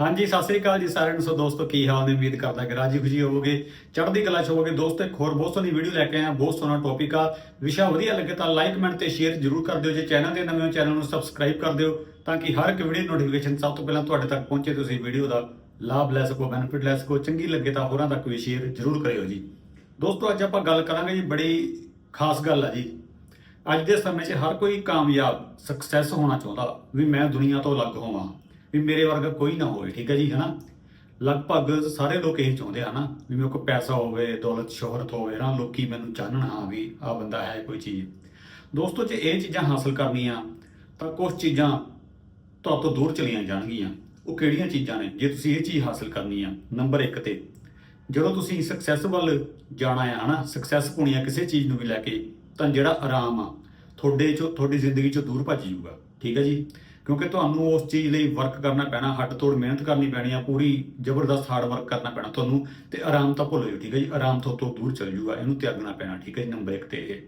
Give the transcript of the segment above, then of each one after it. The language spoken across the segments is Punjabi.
ਹਾਂਜੀ, ਸਤਿ ਸ੍ਰੀ ਅਕਾਲ ਜੀ ਸਾਰਿਆਂ ਨੂੰ। ਸੋ ਦੋਸਤੋ, ਕੀ ਹਾਲ ਨੇ? ਉਮੀਦ ਕਰਦਾ ਕਿ ਰਾਜੀ ਖੁਸ਼ੀ ਹੋਵੋਗੇ। ਚੜ੍ਹਦੀ ਕਲਾ ਚ ਹੋਵੋਗੇ। ਦੋਸਤੋ, ਇੱਕ ਹੋਰ ਬਹੁਤ ਸੋਹਣੀ ਵੀਡੀਓ ਲੈ ਕੇ ਆਇਆ। ਬਹੁਤ ਸੋਹਣਾ ਟੌਪਿਕ ਆ। ਵਿਸ਼ਾ ਵਧੀਆ ਲੱਗੇ ਤਾਂ ਲਾਈਕ ਕਮੈਂਟ ਤੇ ਸ਼ੇਅਰ ਜਰੂਰ ਕਰ ਦਿਓ। ਜੇ ਚੈਨਲ ਤੇ ਨਵੇਂ ਹੋ ਚੈਨਲ ਨੂੰ ਸਬਸਕ੍ਰਾਈਬ ਕਰ ਦਿਓ ਤਾਂ ਕਿ ਹਰ ਇੱਕ ਵੀਡੀਓ ਨੋਟੀਫਿਕੇਸ਼ਨ ਸਭ ਤੋਂ ਪਹਿਲਾਂ ਤੁਹਾਡੇ ਤੱਕ ਪਹੁੰਚੇ। ਤੁਸੀਂ ਵੀਡੀਓ ਦਾ ਲਾਭ ਲੈ ਸਕੋ ਬੈਨੀਫਿਟ ਲੈ ਸਕੋ। ਚੰਗੀ ਲੱਗੇ ਤਾਂ ਹੋਰਾਂ ਤੱਕ ਵੀ ਸ਼ੇਅਰ ਜਰੂਰ ਕਰਿਓ ਜੀ। ਦੋਸਤੋ, ਅੱਜ ਆਪਾਂ ਗੱਲ ਕਰਾਂਗੇ ਜੀ ਬੜੀ ਖਾਸ ਗੱਲ ਆ ਜੀ। ਅੱਜ ਦੇ ਸਮੇਂ 'ਚ ਹਰ ਕੋਈ ਕਾਮਯਾਬ ਸਕਸੈਸ ਹੋਣਾ ਚਾਹੁੰਦਾ ਵੀ ਮੈਂ ਦੁਨੀਆ ਤੋਂ ਅਲੱਗ ਹੋਵਾਂ। ਵੀ ਮੇਰੇ ਵਰਗਾ ਕੋਈ ਨਾ ਹੋਵੇ, ਠੀਕ ਹੈ ਜੀ, ਹਨਾ? ਲਗਭਗ ਸਾਰੇ ਲੋਕ ਇਹ ਚਾਹੁੰਦੇ ਆ ਨਾ ਵੀ ਮੇਰੇ ਕੋਲ ਪੈਸਾ ਹੋਵੇ, ਦੌਲਤ, ਸ਼ੋਹਰਤ ਹੋਵੇ ਨਾ ਲੋਕੀ ਮੈਨੂੰ ਜਾਣਨ ਹਾਂ ਵੀ ਆ ਬੰਦਾ ਹੈ ਕੋਈ ਚੀਜ਼। ਦੋਸਤੋ, ਜੇ ਇਹ ਚੀਜ਼ਾਂ ਹਾਸਲ ਕਰਨੀਆਂ, ਤਾਂ ਕੁਝ ਚੀਜ਼ਾਂ ਤੁਹਾਡੇ ਤੋਂ ਦੂਰ ਚਲੀਆਂ ਜਾਣਗੀਆਂ। ਉਹ ਕਿਹੜੀਆਂ ਚੀਜ਼ਾਂ ਨੇ? ਜੇ ਤੁਸੀਂ ਇਹ ਚੀਜ਼ ਹਾਸਲ ਕਰਨੀ ਆ, ਨੰਬਰ 1 ਤੇ। ਜਦੋਂ ਤੁਸੀਂ ਸਕਸੈਸ ਵੱਲ ਜਾਣਾ ਆ, ਹਨਾ? ਸਕਸੈਸ ਪਾਉਣੀ ਆ ਕਿਸੇ ਚੀਜ਼ ਨੂੰ ਵੀ ਲੈ ਕੇ, ਤਾਂ ਜਿਹੜਾ ਆਰਾਮ ਆ, ਤੁਹਾਡੇ ਚੋਂ, ਤੁਹਾਡੀ ਜ਼ਿੰਦਗੀ ਚੋਂ ਦੂਰ ਭੱਜ ਜਾਊਗਾ। ਠੀਕ ਹੈ ਜੀ? ਕਿਉਂਕਿ ਤੁਹਾਨੂੰ ਉਸ ਚੀਜ਼ ਲਈ ਵਰਕ ਕਰਨਾ ਪੈਣਾ, ਹੱਡ ਤੋੜ ਮਿਹਨਤ ਕਰਨੀ ਪੈਣੀ ਆ, ਪੂਰੀ ਜ਼ਬਰਦਸਤ ਹਾਰਡ ਵਰਕ ਕਰਨਾ ਪੈਣਾ ਤੁਹਾਨੂੰ ਤੇ ਆਰਾਮ ਤਾਂ ਭੁੱਲ ਜਾਓ, ਠੀਕ ਹੈ ਜੀ? ਆਰਾਮ ਤੋਂ ਤੋਂ ਦੂਰ ਚਲ ਜੂਗਾ ਇਹਨੂੰ ਤਿਆਗਣਾ ਪੈਣਾ, ਠੀਕ ਹੈ ਜੀ? ਨੰਬਰ 1 ਤੇ ਇਹ।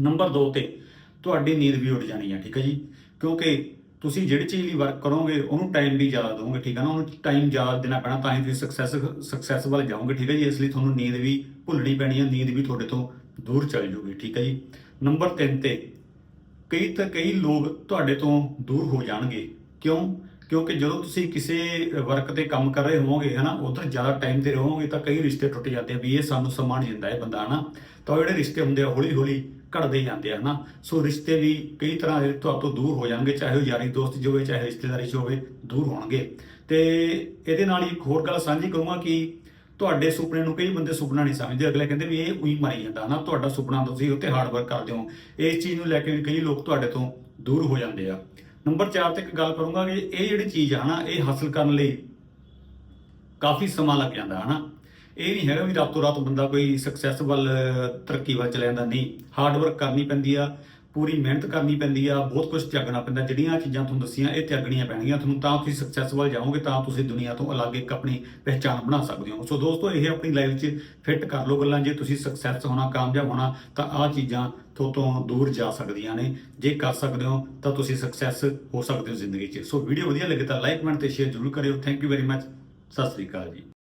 ਨੰਬਰ 2 ਤੇ ਤੁਹਾਡੀ ਨੀਂਦ ਵੀ ਉੱਡ ਜਾਣੀ ਆ, ਠੀਕ ਹੈ ਜੀ? ਕਿਉਂਕਿ ਤੁਸੀਂ ਜਿਹੜੀ ਚੀਜ਼ ਲਈ ਵਰਕ ਕਰੋਗੇ, ਉਹਨੂੰ ਟਾਈਮ ਵੀ ਜ਼ਿਆਦਾ ਦਿਓਗੇ ਠੀਕ ਹੈ ਨਾ? ਉਹਨੂੰ ਟਾਈਮ ਜ਼ਿਆਦਾ ਦੇਣਾ ਪੈਣਾ ਤਾਂ ਹੀ ਤੁਸੀਂ ਸਕਸੈਸ ਸਕਸੈਸ ਵੱਲ ਜਾਓਗੇ, ਠੀਕ ਹੈ ਜੀ? ਇਸ ਲਈ ਤੁਹਾਨੂੰ ਨੀਂਦ ਵੀ ਭੁੱਲਣੀ ਪੈਣੀ ਹੈ ਨੀਂਦ ਵੀ ਤੁਹਾਡੇ ਤੋਂ ਦੂਰ ਚਲ ਜੂਗੀ ਠੀਕ ਹੈ ਜੀ? ਨੰਬਰ 3 ਤੇ ਕਈ ਤਾਂ ਕਈ ਲੋਕ ਤੁਹਾਡੇ ਤੋਂ ਦੂਰ ਹੋ ਜਾਣਗੇ। ਕਿਉਂ? ਕਿਉਂਕਿ ਜਦੋਂ ਤੁਸੀਂ ਕਿਸੇ ਵਰਕ ਤੇ ਕੰਮ ਕਰ ਰਹੇ ਹੋਵੋਗੇ, ਹਨਾ, ਉਧਰ ਜ਼ਿਆਦਾ ਟਾਈਮ ਤੇ ਰਹੋਗੇ ਤਾਂ ਕਈ ਰਿਸ਼ਤੇ ਟੁੱਟ ਜਾਂਦੇ ਆ ਵੀ ਇਹ ਸਾਨੂੰ ਸਮਾਨ ਦਿੰਦਾ ਹੈ ਬੰਦਾ, ਹਨਾ। ਤਾਂ ਉਹ ਜਿਹੜੇ ਰਿਸ਼ਤੇ ਹੁੰਦੇ ਆ ਹੌਲੀ ਹੌਲੀ ਘਟਦੇ ਜਾਂਦੇ ਆ, ਹਨਾ। ਸੋ ਰਿਸ਼ਤੇ ਵੀ ਕਈ ਤਰ੍ਹਾਂ ਦੇ ਤੁਹਾਡੇ ਤੋਂ ਦੂਰ ਹੋ ਜਾਣਗੇ, ਚਾਹੇ ਉਹ ਯਾਰੀ ਦੋਸਤ ਜੋ ਹੋਵੇ ਚਾਹੇ ਰਿਸ਼ਤੇਦਾਰੀ 'ਚ ਹੋਵੇ, ਦੂਰ ਹੋਣਗੇ। ਤੇ ਇਹਦੇ ਨਾਲ ਹੀ ਇੱਕ ਹੋਰ ਗੱਲ ਸਾਂਝੀ ਕਰੂੰਗਾ ਕਿ ਤੁਹਾਡੇ ਸੁਪਨੇ ਨੂੰ ਕਈ ਬੰਦੇ ਸੁਪਨਾ ਨਹੀਂ ਸਮਝਦੇ। ਅਗਲੇ ਕਹਿੰਦੇ ਵੀ ਇਹ ਉਹੀ ਮਰੀ ਜਾਂਦਾ। ਨਾ ਤੁਹਾਡਾ ਸੁਪਨਾ ਤੁਸੀਂ ਉੱਤੇ ਹਾਰਡ ਵਰਕ ਕਰਦੇ ਹੋ। ਇਸ ਚੀਜ਼ ਨੂੰ ਲੈ ਕੇ ਵੀ ਕਈ ਲੋਕ ਤੁਹਾਡੇ ਤੋਂ ਦੂਰ ਹੋ ਜਾਂਦੇ ਆ। ਨੰਬਰ 4 ਤੇ ਇੱਕ ਗੱਲ ਕਰੂੰਗਾ ਕਿ ਇਹ ਜਿਹੜੀ ਚੀਜ਼ ਆ ਨਾ, ਇਹ ਹਾਸਲ ਕਰਨ ਲਈ ਕਾਫੀ ਸਮਾਂ ਲੱਗ ਜਾਂਦਾ, ਹਨਾ। ਇਹ ਨਹੀਂ ਹੈਗਾ ਵੀ ਰਾਤੋਂ ਰਾਤ ਬੰਦਾ ਕੋਈ ਸਕਸੈਸ ਵੱਲ ਤਰੱਕੀ ਵੱਲ ਚਲਾ ਜਾਂਦਾ। ਨਹੀਂ ਹਾਰਡ ਵਰਕ ਕਰਨੀ ਪੈਂਦੀ ਆ। ਪੂਰੀ ਮਿਹਨਤ ਕਰਨੀ ਪੈਂਦੀ ਆ, ਬਹੁਤ ਕੁਝ ਤਿਆਗਣਾ ਪੈਂਦਾ, ਜਿਹੜੀਆਂ ਚੀਜ਼ਾਂ ਤੁਹਾਨੂੰ ਦੱਸੀਆਂ, ਇਹ ਤਿਆਗਣੀਆਂ ਪੈਣਗੀਆਂ ਤੁਹਾਨੂੰ, ਤਾਂ ਤੁਸੀਂ ਸਕਸੈਸ ਵੱਲ ਜਾਓਗੇ, ਤਾਂ ਤੁਸੀਂ ਦੁਨੀਆ ਤੋਂ ਅਲੱਗ ਇੱਕ ਆਪਣੀ ਪਹਿਚਾਣ ਬਣਾ ਸਕਦੇ ਹੋ। ਸੋ ਦੋਸਤੋ, ਇਹ ਆਪਣੀ ਲਾਈਫ 'ਚ ਫਿੱਟ ਕਰ ਲਓ ਗੱਲਾਂ, ਜੇ ਤੁਸੀਂ ਸਕਸੈਸ ਹੋਣਾ, ਕਾਮਯਾਬ ਹੋਣਾ, ਤਾਂ ਆਹ ਚੀਜ਼ਾਂ ਤੋਂ ਤੋਂ ਦੂਰ ਜਾ ਸਕਦੀਆਂ ਨੇ। ਜੇ ਕਰ ਸਕਦੇ ਹੋ, ਤਾਂ ਤੁਸੀਂ ਸਕਸੈਸ ਹੋ ਸਕਦੇ ਹੋ ਜ਼ਿੰਦਗੀ 'ਚ। ਸੋ ਵੀਡੀਓ ਵਧੀਆ ਲੱਗੇ ਤਾਂ ਲਾਈਕ ਕਮੈਂਟ ਤੇ ਸ਼ੇਅਰ ਜ਼ਰੂਰ ਕਰਿਓ। Thank you very much Sat Sri ਅਕਾਲ ਜੀ।